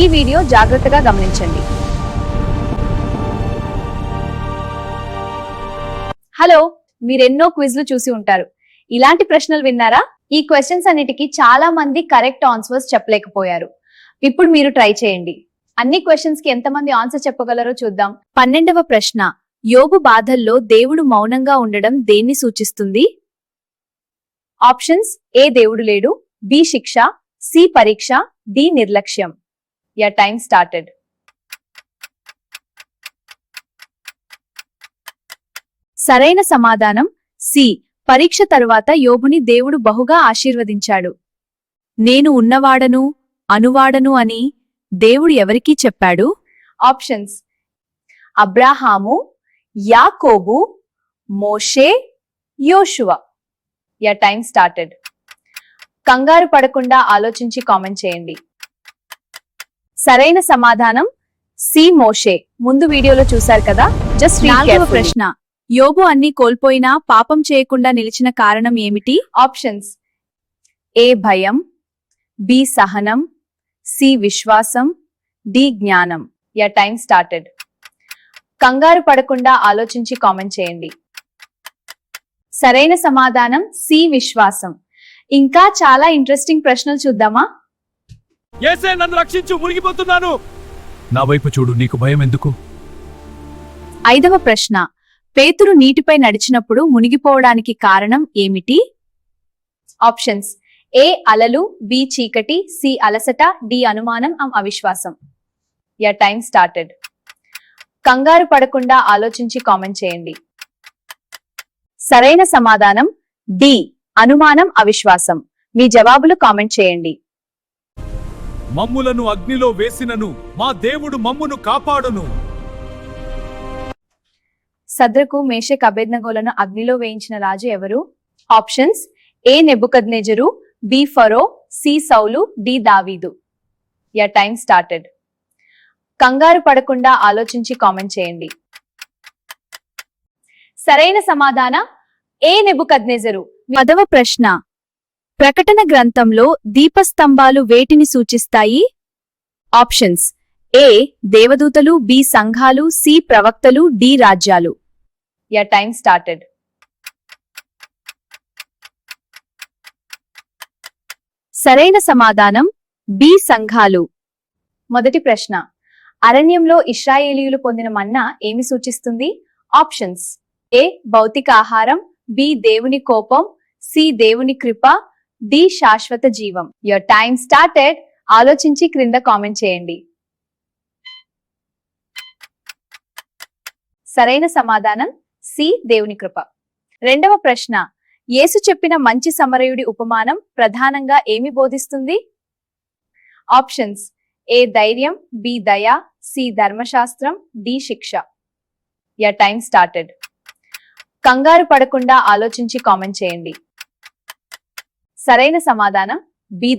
ఈ వీడియో జాగ్రత్తగా గమనించండి. హలో మీరెన్నో క్విజ్లు చూసి ఉంటారు. ఇలాంటి ప్రశ్నలు విన్నారా? ఈ క్వశ్చన్స్ అన్నిటికీ చాలా మంది కరెక్ట్ ఆన్సర్స్ చెప్పలేకపోయారు. ఇప్పుడు మీరు ట్రై చేయండి. అన్ని క్వశ్చన్స్కి ఎంతమంది ఆన్సర్ చెప్పగలరో చూద్దాం. పన్నెండవ ప్రశ్న యోగు బాధల్లో దేవుడు మౌనంగా ఉండడం దేన్ని సూచిస్తుంది? ఆప్షన్స్ ఏ దేవుడు లేడు? బి శిక్ష సి పరీక్ష డి నిర్లక్ష్యం. యా టైం స్టార్టెడ్ సరైన సమాధానం సి. పరీక్ష తరువాత యోబుని దేవుడు బహుగా ఆశీర్వదించాడు. నేను ఉన్నవాడను అనువాడను అని దేవుడు ఎవరికీ చెప్పాడు? ఆప్షన్స్ అబ్రాహాము యాకోబు మోషే యోషువ. యా టైం స్టార్టెడ్ కంగారు పడకుండా ఆలోచించి కామెంట్ చేయండి. సరైన సమాధానం సి మోషే. ముందు వీడియోలో చూశారు కదా? జస్ట్ నాలుగవ ప్రశ్న. యోబు అన్ని కోల్పోయినా పాపం చేయకుండా నిలిచిన కారణం ఏమిటి? ఆప్షన్స్ ఏ భయం బి సహనం సి విశ్వాసం డి జ్ఞానం. యా టైం స్టార్టెడ్ కంగారు పడకుండా ఆలోచించి కామెంట్ చేయండి. సరైన సమాధానం సి విశ్వాసం. ఇంకా చాలా ఇంట్రెస్టింగ్ ప్రశ్నలు చూద్దామా? ఏసే నన్ను రక్షించు మునిగిపోతున్నాను. నా వైపు చూడు నీకు భయం ఎందుకు? ఐదవ ప్రశ్న. పేతురు నీటిపై నడిచినప్పుడు మునిగిపోవడానికి కారణం ఏమిటి? ఆప్షన్స్. ఏ అలలు బి చీకటి సి అలసట డి అనుమానం అం అవిశ్వాసం. Yeah time started. కంగారు పడకుండా ఆలోచించి కామెంట్ చేయండి. సరైన సమాధానం డి అనుమానం అవిశ్వాసం. మీ జవాబులు కామెంట్ చేయండి. మమ్ములను అగ్నిలో వేసినను. మా దేవుడు మమ్మును కాపాడును. సద్రకు మేషక్ అభేద్నగోలను అగ్నిలో వేయించిన రాజు ఎవరు? ఆప్షన్స్ ఏ నెబుకద్నెజరు బి ఫరో సి సౌలు డి దావీదు. Yeah time started. కంగారు పడకుండా ఆలోచించి కామెంట్ చేయండి. సరైన సమాధాన ఏ నెబుకద్నెజరు? పదవ ప్రశ్న. ప్రకటన గ్రంథంలో దీపస్తంభాలు వేటిని సూచిస్తాయి? ఆప్షన్స్. ఏ. దేవదూతలు బి. సంఘాలు సి. ప్రవక్తలు డి. రాజ్యాలు. యా టైం స్టార్టెడ్ సరైన సమాధానం. బి. సంఘాలు. మొదటి ప్రశ్న. అరణ్యంలో ఇస్రాయేలీయులు పొందిన మన్నా ఏమి సూచిస్తుంది? ఆప్షన్స్. ఏ. భౌతిక ఆహారం బి. దేవుని కోపం సి. దేవుని కృప డి శాశ్వత జీవం. యువర్ టైం స్టార్టెడ్ ఆలోచించి క్రింద కామెంట్ చేయండి. సరైన సమాధానం సి. దేవుని కృప. రెండవ ప్రశ్న. యేసు చెప్పిన మంచి సమరయుడి ఉపమానం ప్రధానంగా ఏమి బోధిస్తుంది? ఆప్షన్స్ ఏ ధైర్యం బి దయ సి ధర్మశాస్త్రం డి శిక్ష. యా టైం స్టార్టెడ్ కంగారు పడకుండా ఆలోచించి కామెంట్ చేయండి. సరైన సమాధానం బి